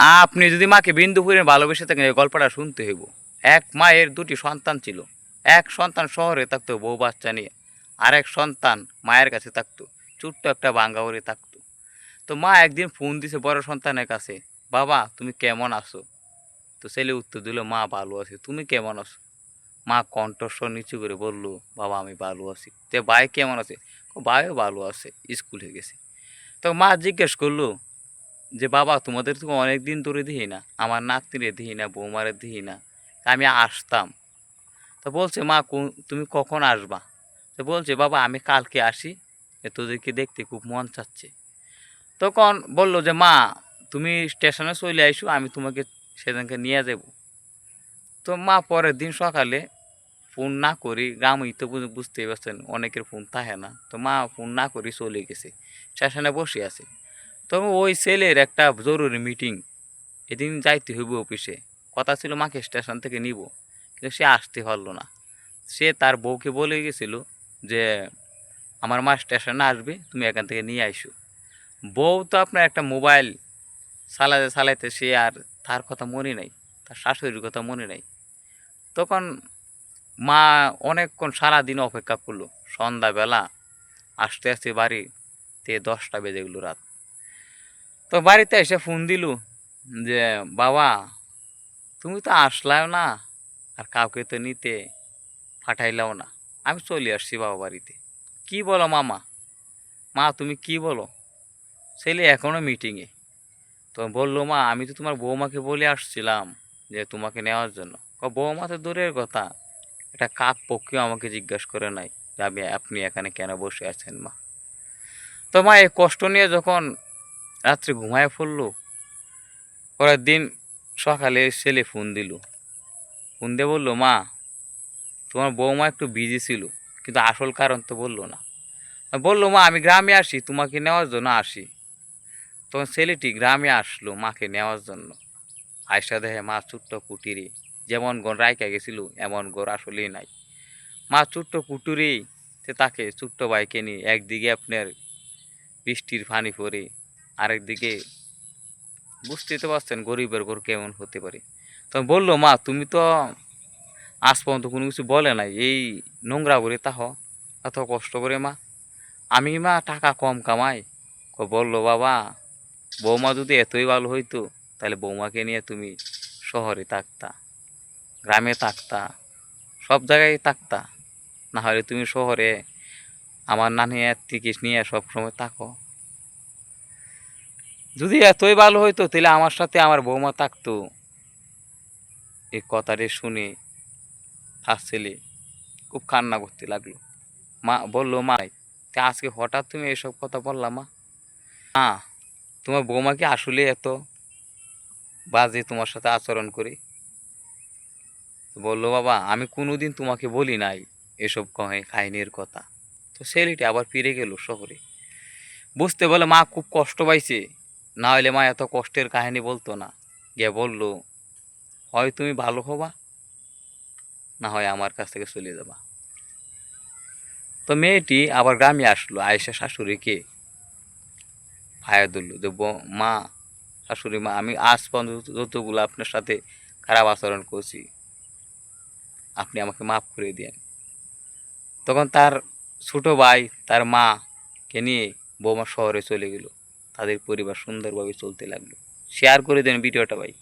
আপনি যদি মাকে বিন্দু ভালোবেসে থাকেন, এই গল্পটা শুনতে হইব। এক মায়ের দুটি সন্তান ছিল। এক সন্তান শহরে থাকতো, বউ বাচ্চা নিয়ে। আর এক সন্তান মায়ের কাছে থাকতো, ছোট্ট একটা বাঙ্গাবরে থাকতো। তো মা একদিন ফোন দিছে বড় সন্তানের কাছে, বাবা, তুমি কেমন আছো? তো ছেলে উত্তর দিল, মা ভালো আছে, তুমি কেমন আছো? মা কণ্ঠস্বর নিচু করে বলল, বাবা, আমি ভালো আছি। তো ভাই কেমন আছে? ভাইও ভালো আছে, স্কুলে গেছে। তো মা জিজ্ঞেস করল যে, বাবা, তোমাদের তো অনেক দিন ধরে দিই না। আমার নাতনিরে দিই না, বৌমারে দিই না। আমি আসতাম। তো বলছে, মা তুমি কখন আসবা? তো বলছে, বাবা, আমি কালকে আসি। তোদেরকে দেখতে খুব মন চাচ্ছে। তখন বলল যে, মা, তুমি স্টেশনে চলে আইসো, আমি তোমাকে সেদিনকে নিয়ে যাব। তো মা, পরের দিন সকালে ফোন না করি, গ্রামই তো বুঝ- বুঝতেই পারছেন, অনেকের ফোন থাকে না। তো মা ফোন না করি চলে গেছে, স্টেশনে বসে আছে। তবে ওই ছেলের একটা জরুরি মিটিং এদিন যাইতে হইব অফিসে কথা ছিল মাকে স্টেশন থেকে নিব। কিন্তু সে আসতে পারল না। সে তার বউকে বলে গেছিল যে, আমার মা স্টেশনে আসবে, তুমি এখান থেকে নিয়ে আইসো। বউ তো আপনার একটা মোবাইল চালাতে চালাইতে সে আর তার কথা মনে নাই, তার শাশুড়ির কথা মনে নাই। তখন মা অনেকক্ষণ সারাদিন অপেক্ষা করল। সন্ধ্যাবেলা আসতে আসতে বাড়িতে দশটা বেজে গেলো রাত। তো বাড়িতে এসে ফোন দিল যে, বাবা, তুমি তো আসলাও না আর কাউকে তো নিতে পাঠাইলাও না। আমি চলে আসছি বাবা বাড়িতে। কি বলো মামা? মা, তুমি কি বলো? ছেলে এখনও মিটিংয়ে তো বলল, মা, আমি তো তোমার বৌমাকে বলে আসছিলাম যে তোমাকে নেওয়ার জন্য। বৌমা তো দূরের কথা। এটা কাক পক্ষেও আমাকে জিজ্ঞেস করে নাই যে আমি, আপনি এখানে কেন বসে আছেন মা? তো মা, এই কষ্ট নিয়ে যখন রাত্রে ঘুমায় পড়ল। পরের দিন সকালে ছেলে ফোন দিল। ফোন দিয়ে বলল, মা, তোমার বৌমা একটু বিজি ছিল, কিন্তু আসল কারণ তো বলল না। বলল, মা, আমি গ্রামে আসি, তোমাকে নেওয়ার জন্য আসি। তখন ছেলেটি গ্রামে আসলো মাকে নেওয়ার জন্য। আয়সা দেখে, মা, ছোট্ট কুটিরে, যেমন গণ রাইকা গেছিল, এমন গড় আসলেই নাই। মা, ছোট্ট কুটুরেই তাকে ছোট্ট বাইকে নিয়ে একদিকে আপনার বৃষ্টির পানি পড়ে আরেকদিকে বুঝতেই তো পারছেন গরিবের ঘর কেমন হতে পারে। তখন বলল, মা, তুমি তো আজ পর্যন্ত কোনো কিছু বলে নাই। এই নোংরা করে তাহ এত কষ্ট করে, মা। আমি, মা, টাকা কম কামাই। বলল, বাবা, বৌমা যদি এতই ভালো হইতো, তাহলে বৌমাকে নিয়ে তুমি শহরে থাকতা, গ্রামে থাকতা, সব জায়গায় থাকতা। না হলে তুমি শহরে আমার নানি থেকে নিয়ে সব সময় থাকো। যদি এতই ভালো হইতো, তাহলে আমার সাথে আমার বৌমা থাকতো। এই কথাটি শুনে তার ছেলে খুব কান্না করতে লাগল। মা বলল, মা, তা আজকে হঠাৎ তুমি এসব কথা বললা, মা? মা, তোমার বৌমা কি আসলে এত বাজে তোমার সাথে আচরণ করে? বলল, বাবা, আমি কোনোদিন তোমাকে বলি নাই এসব কহে, কাহিনীর কথা। তো ছেলেটি আবার ফিরে গেল শহরে। বুঝতে বলে মা খুব কষ্ট পাইছে। না হলে মা এত কষ্টের কাহিনী বলতো না। গিয়ে বলল, হয় তুমি ভালো হবা, না হয় আমার কাছ থেকে চলে যাবা। তো মেয়েটি আবার গ্রামে আসলো, আয়েশা শাশুড়িকে ভাইয়া দিল যে মা, শাশুড়ি মা, আমি আজ পর্যন্ত যতগুলো আপনার সাথে খারাপ আচরণ করছি, আপনি আমাকে মাফ করে দেন তখন তার ছোটো ভাই, তার মাকে নিয়ে বৌমা শহরে চলে গেল। তাদের পরিবার সুন্দরভাবে চলতে লাগল। শেয়ার করে দেন ভিডিওটা ভাই।